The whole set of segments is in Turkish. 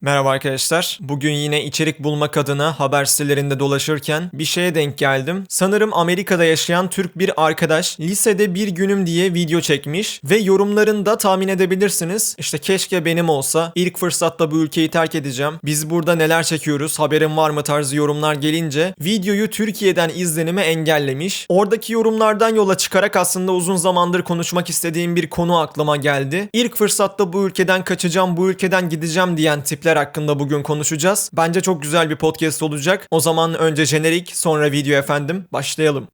Merhaba arkadaşlar. Bugün yine içerik bulmak adına haber sitelerinde dolaşırken bir şeye denk geldim. Sanırım Amerika'da yaşayan Türk bir arkadaş lisede bir günüm diye video çekmiş ve yorumlarında tahmin edebilirsiniz. İşte keşke benim olsa ilk fırsatta bu ülkeyi terk edeceğim. Biz burada neler çekiyoruz haberin var mı tarzı yorumlar gelince videoyu Türkiye'den izlenime engellemiş. Oradaki yorumlardan yola çıkarak aslında uzun zamandır konuşmak istediğim bir konu aklıma geldi. İlk fırsatta bu ülkeden kaçacağım, bu ülkeden gideceğim diyen tipler hakkında bugün konuşacağız. Bence çok güzel bir podcast olacak. O zaman önce jenerik, sonra video efendim. Başlayalım.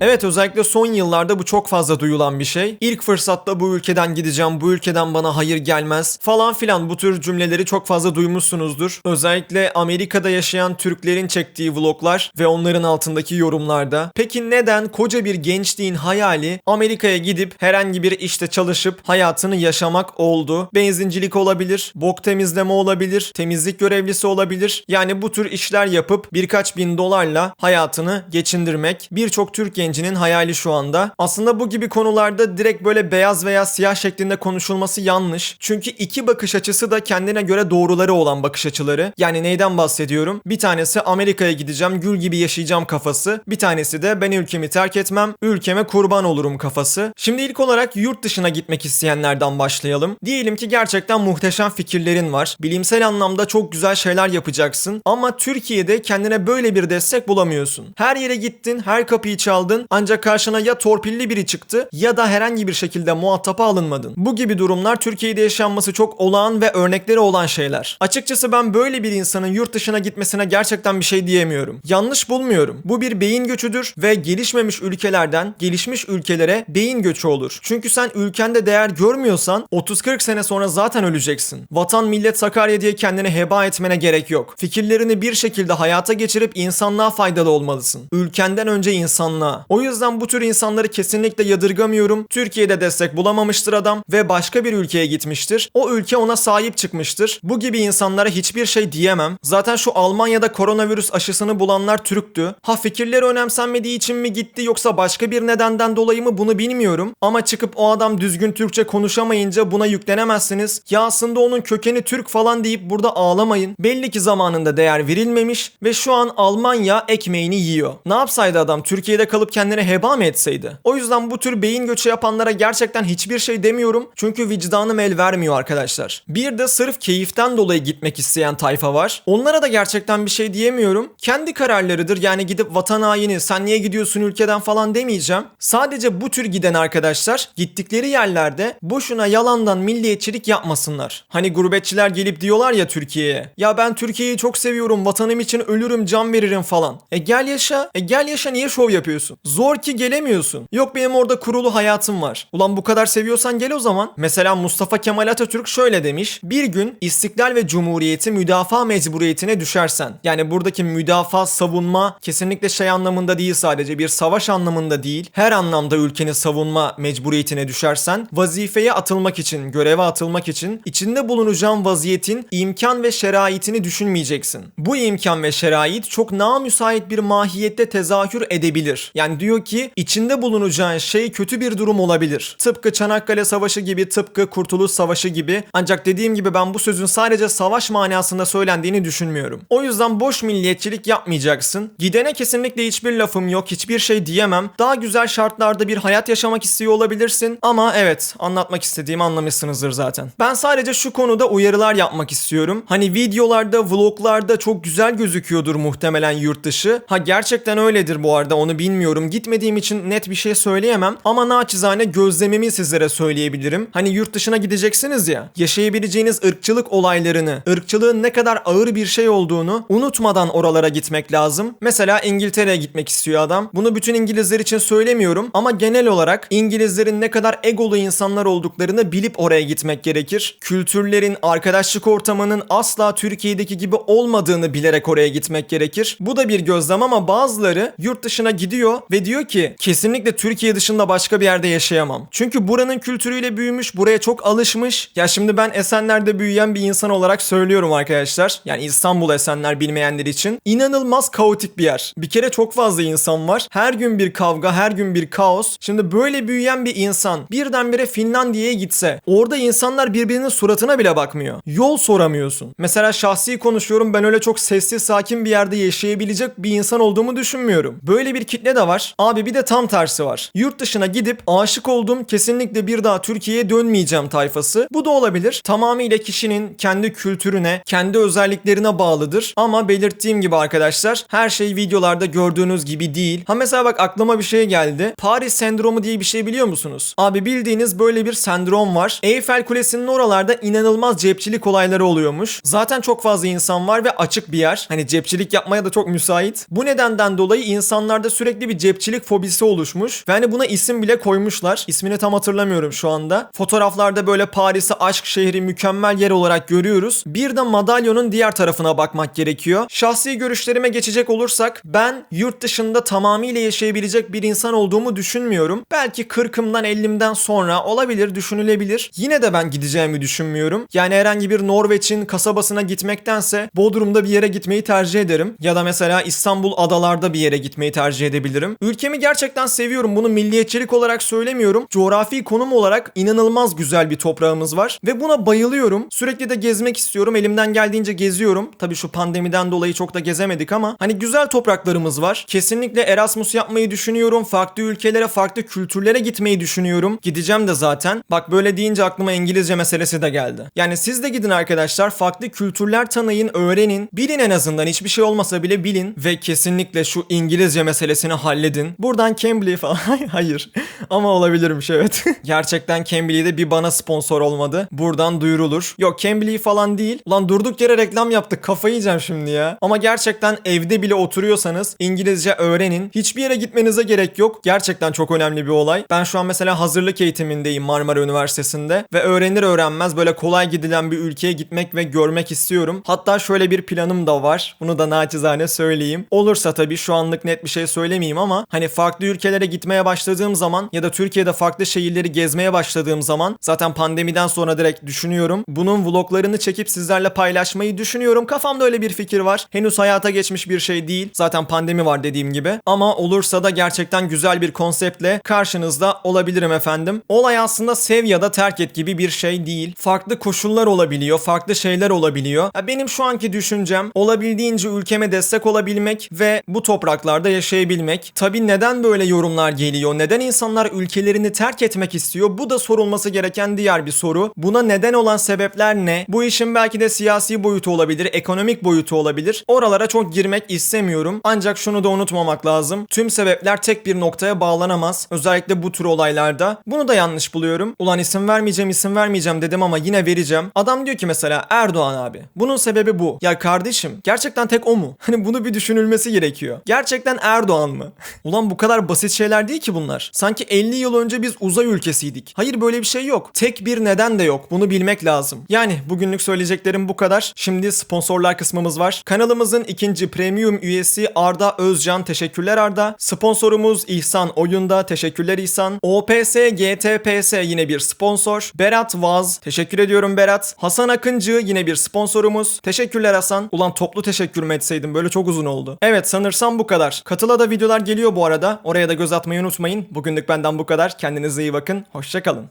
Evet özellikle son yıllarda bu çok fazla duyulan bir şey. İlk fırsatta bu ülkeden gideceğim, bu ülkeden bana hayır gelmez falan filan bu tür cümleleri çok fazla duymuşsunuzdur. Özellikle Amerika'da yaşayan Türklerin çektiği vloglar ve onların altındaki yorumlarda. Peki neden koca bir gençliğin hayali Amerika'ya gidip herhangi bir işte çalışıp hayatını yaşamak oldu? Benzincilik olabilir, bok temizleme olabilir, temizlik görevlisi olabilir. Yani bu tür işler yapıp birkaç bin dolarla hayatını geçindirmek birçok Türk gencinin hayali şu anda. Aslında bu gibi konularda direkt böyle beyaz veya siyah şeklinde konuşulması yanlış. Çünkü iki bakış açısı da kendine göre doğruları olan bakış açıları. Yani neyden bahsediyorum? Bir tanesi Amerika'ya gideceğim, gül gibi yaşayacağım kafası. Bir tanesi de ben ülkemi terk etmem, ülkeme kurban olurum kafası. Şimdi ilk olarak yurt dışına gitmek isteyenlerden başlayalım. Diyelim ki gerçekten muhteşem fikirlerin var. Bilimsel anlamda çok güzel şeyler yapacaksın. Ama Türkiye'de kendine böyle bir destek bulamıyorsun. Her yere gittin, her kapıyı çaldın ancak karşına ya torpilli biri çıktı ya da herhangi bir şekilde muhatapa alınmadın. Bu gibi durumlar Türkiye'de yaşanması çok olağan ve örnekleri olan şeyler. Açıkçası ben böyle bir insanın yurt dışına gitmesine gerçekten bir şey diyemiyorum. Yanlış bulmuyorum. Bu bir beyin göçüdür ve gelişmemiş ülkelerden gelişmiş ülkelere beyin göçü olur. Çünkü sen ülkende değer görmüyorsan 30-40 sene sonra zaten öleceksin. Vatan millet Sakarya diye kendini heba etmene gerek yok. Fikirlerini bir şekilde hayata geçirip insanlığa faydalı olmalısın. Ülkenden önce insanlığa. O yüzden bu tür insanları kesinlikle yadırgamıyorum. Türkiye'de destek bulamamıştır adam ve başka bir ülkeye gitmiştir. O ülke ona sahip çıkmıştır. Bu gibi insanlara hiçbir şey diyemem. Zaten şu Almanya'da koronavirüs aşısını bulanlar Türktü. Ha fikirleri önemsenmediği için mi gitti yoksa başka bir nedenden dolayı mı bunu bilmiyorum. Ama çıkıp o adam düzgün Türkçe konuşamayınca buna yüklenemezsiniz. Ya aslında onun kökeni Türk falan deyip burada ağlamayın. Belli ki zamanında değer verilmemiş ve şu an Almanya ekmeğini yiyor. Ne yapsaydı adam Türkiye'de kalıp kendine heba mı etseydi? O yüzden bu tür beyin göçü yapanlara gerçekten hiçbir şey demiyorum. Çünkü vicdanım el vermiyor arkadaşlar. Bir de sırf keyiften dolayı gitmek isteyen tayfa var. Onlara da gerçekten bir şey diyemiyorum. Kendi kararlarıdır. Yani gidip vatan haini sen niye gidiyorsun ülkeden falan demeyeceğim. Sadece bu tür giden arkadaşlar gittikleri yerlerde boşuna yalandan milliyetçilik yapmasınlar. Hani gurbetçiler gelip diyorlar ya Türkiye'ye. Ya ben Türkiye'yi çok seviyorum. Vatanım için ölürüm, can veririm falan. E gel yaşa. E gel yaşa niye şov yapıyorsun? Zor ki gelemiyorsun. Yok benim orada kurulu hayatım var. Ulan bu kadar seviyorsan gel o zaman. Mesela Mustafa Kemal Atatürk şöyle demiş. Bir gün istiklal ve cumhuriyeti müdafaa mecburiyetine düşersen. Yani buradaki müdafaa, savunma kesinlikle şey anlamında değil sadece bir savaş anlamında değil. Her anlamda ülkeni savunma mecburiyetine düşersen vazifeye atılmak için, göreve atılmak için içinde bulunacağın vaziyetin imkan ve şeraitini düşünmeyeceksin. Bu imkan ve şerait çok namüsait bir mahiyette tezahür edebilir. Yani diyor ki içinde bulunacağın şey kötü bir durum olabilir. Tıpkı Çanakkale Savaşı gibi, tıpkı Kurtuluş Savaşı gibi. Ancak dediğim gibi ben bu sözün sadece savaş manasında söylendiğini düşünmüyorum. O yüzden boş milliyetçilik yapmayacaksın. Gidene kesinlikle hiçbir lafım yok, hiçbir şey diyemem. Daha güzel şartlarda bir hayat yaşamak istiyor olabilirsin. Ama evet, anlatmak istediğimi anlamışsınızdır zaten. Ben sadece şu konuda uyarılar yapmak istiyorum. Hani videolarda, vloglarda çok güzel gözüküyordur muhtemelen yurt dışı. Ha gerçekten öyledir bu arada onu bilmiyorum. Gitmediğim için net bir şey söyleyemem. Ama naçizane gözlemimi sizlere söyleyebilirim. Hani yurt dışına gideceksiniz ya. Yaşayabileceğiniz ırkçılık olaylarını, ırkçılığın ne kadar ağır bir şey olduğunu unutmadan oralara gitmek lazım. Mesela İngiltere'ye gitmek istiyor adam. Bunu bütün İngilizler için söylemiyorum ama genel olarak İngilizlerin ne kadar egolu insanlar olduklarını bilip oraya gitmek gerekir. Kültürlerin, arkadaşlık ortamının asla Türkiye'deki gibi olmadığını bilerek oraya gitmek gerekir. Bu da bir gözlem ama bazıları yurt dışına gidiyor ve diyor ki kesinlikle Türkiye dışında başka bir yerde yaşayamam. Çünkü buranın kültürüyle büyümüş, buraya çok alışmış. Ya şimdi ben Esenler'de büyüyen bir insan olarak söylüyorum arkadaşlar. Yani İstanbul Esenler bilmeyenler için. inanılmaz kaotik bir yer. Bir kere çok fazla insan var. Her gün bir kavga, her gün bir kaos. Şimdi böyle büyüyen bir insan birdenbire Finlandiya'ya gitse orada insanlar birbirinin suratına bile bakmıyor. Yol soramıyorsun. Mesela şahsi konuşuyorum ben öyle çok sessiz sakin bir yerde yaşayabilecek bir insan olduğumu düşünmüyorum. Böyle bir kitle de var. Abi bir de tam tersi var. Yurt dışına gidip aşık oldum kesinlikle bir daha Türkiye'ye dönmeyeceğim tayfası. Bu da olabilir. Tamamıyla kişinin kendi kültürüne, kendi özelliklerine bağlıdır. Ama belirttiğim gibi arkadaşlar her şey videolarda gördüğünüz gibi değil. Ha mesela bak aklıma bir şey geldi. Paris sendromu diye bir şey biliyor musunuz? Abi bildiğiniz böyle bir sendrom var. Eyfel Kulesi'nin oralarda inanılmaz cepçilik olayları oluyormuş. Zaten çok fazla insan var ve açık bir yer. Hani cepçilik yapmaya da çok müsait. Bu nedenden dolayı insanlarda sürekli bir cepçilik fobisi oluşmuş. Ve hani buna isim bile koymuşlar. İsmini tam hatırlamıyorum şu anda. Fotoğraflarda böyle Paris'i aşk şehri mükemmel yer olarak görüyoruz. Bir de madalyonun diğer tarafına bakmak gerekiyor. Şahsi görüşlerime geçecek olursak ben yurt dışında tamamıyla yaşayabilecek bir insan olduğumu düşünmüyorum. Belki 40'ımdan 50'imden sonra olabilir, düşünülebilir. Yine de ben gideceğimi düşünmüyorum. Yani herhangi bir Norveç'in kasabasına gitmektense Bodrum'da bir yere gitmeyi tercih ederim. Ya da mesela İstanbul adalarda bir yere gitmeyi tercih edebilirim. Ülkemi gerçekten seviyorum. Bunu milliyetçilik olarak söylemiyorum. Coğrafi konum olarak inanılmaz güzel bir toprağımız var. Ve buna bayılıyorum. Sürekli de gezmek istiyorum. Elimden geldiğince geziyorum. Tabii şu pandemiden dolayı çok da gezemedik ama hani güzel topraklarımız var. Kesinlikle Erasmus yapmayı düşünüyorum. Farklı ülkelere, farklı kültürlere gitmeyi düşünüyorum. Gideceğim de zaten. Bak böyle deyince aklıma İngilizce meselesi de geldi. Yani siz de gidin arkadaşlar. Farklı kültürler tanıyın, öğrenin. Bilin en azından hiçbir şey olmasa bile bilin. Ve kesinlikle şu İngilizce meselesini halledin. Buradan Cambly falan. Hayır. Ama olabilirmiş evet. Gerçekten Cambly'de bir bana sponsor olmadı. Buradan duyurulur. Yok Cambly falan değil. Ulan durduk yere reklam yaptık. Kafayı yiyeceğim şimdi ya. Ama gerçekten evde bile oturuyorsanız İngilizce öğrenin. Hiçbir yere gitmenize gerek yok. Gerçekten çok önemli bir olay. Ben şu an mesela hazırlık eğitimindeyim Marmara Üniversitesi'nde ve öğrenir öğrenmez böyle kolay gidilen bir ülkeye gitmek ve görmek istiyorum. Hatta şöyle bir planım da var. Bunu da naçizane söyleyeyim. Olursa tabii şu anlık net bir şey söylemeyeyim ama hani farklı ülkelere gitmeye başladığım zaman ya da Türkiye'de farklı şehirleri gezmeye başladığım zaman zaten pandemiden sonra direkt düşünüyorum. Bunun vloglarını çekip sizlerle paylaşmayı düşünüyorum. Kafamda öyle bir fikir var. Henüz hayata geçmiş bir şey değil. Zaten pandemi var dediğim gibi. Ama olursa da gerçekten güzel bir konseptle karşınızda olabilirim efendim. Olay aslında sev ya da terk et gibi bir şey değil. Farklı koşullar olabiliyor, farklı şeyler olabiliyor. Ya benim şu anki düşüncem olabildiğince ülkeme destek olabilmek ve bu topraklarda yaşayabilmek. Tabi neden böyle yorumlar geliyor? Neden insanlar ülkelerini terk etmek istiyor? Bu da sorulması gereken diğer bir soru. Buna neden olan sebepler ne? Bu işin belki de siyasi boyutu olabilir, ekonomik boyutu olabilir. Oralara çok girmek istemiyorum. Ancak şunu da unutmamak lazım. Tüm sebepler tek bir noktaya bağlanamaz. Özellikle bu tür olaylarda. Bunu da yanlış buluyorum. Ulan isim vermeyeceğim, isim vermeyeceğim dedim ama yine vereceğim. Adam diyor ki mesela Erdoğan abi. Bunun sebebi bu. Ya kardeşim gerçekten tek o mu? Hani bunu bir düşünülmesi gerekiyor. Gerçekten Erdoğan mı? Ulan bu kadar basit şeyler değil ki bunlar. Sanki 50 yıl önce biz uzay ülkesiydik. Hayır böyle bir şey yok. Tek bir neden de yok. Bunu bilmek lazım. Yani bugünlük söyleyeceklerim bu kadar. Şimdi sponsorlar kısmımız var. Kanalımızın ikinci premium üyesi Arda Özcan. Teşekkürler Arda. Sponsorumuz İhsan Oyunda. Teşekkürler İhsan. OPS GTPS yine bir sponsor. Berat Vaz. Teşekkür ediyorum Berat. Hasan Akıncı yine bir sponsorumuz. Teşekkürler Hasan. Ulan toplu teşekkür mü etseydim böyle çok uzun oldu. Evet sanırsam bu kadar. Katıla da videolar geliyor bu arada. Oraya da göz atmayı unutmayın. Bugünlük benden bu kadar. Kendinize iyi bakın. Hoşçakalın.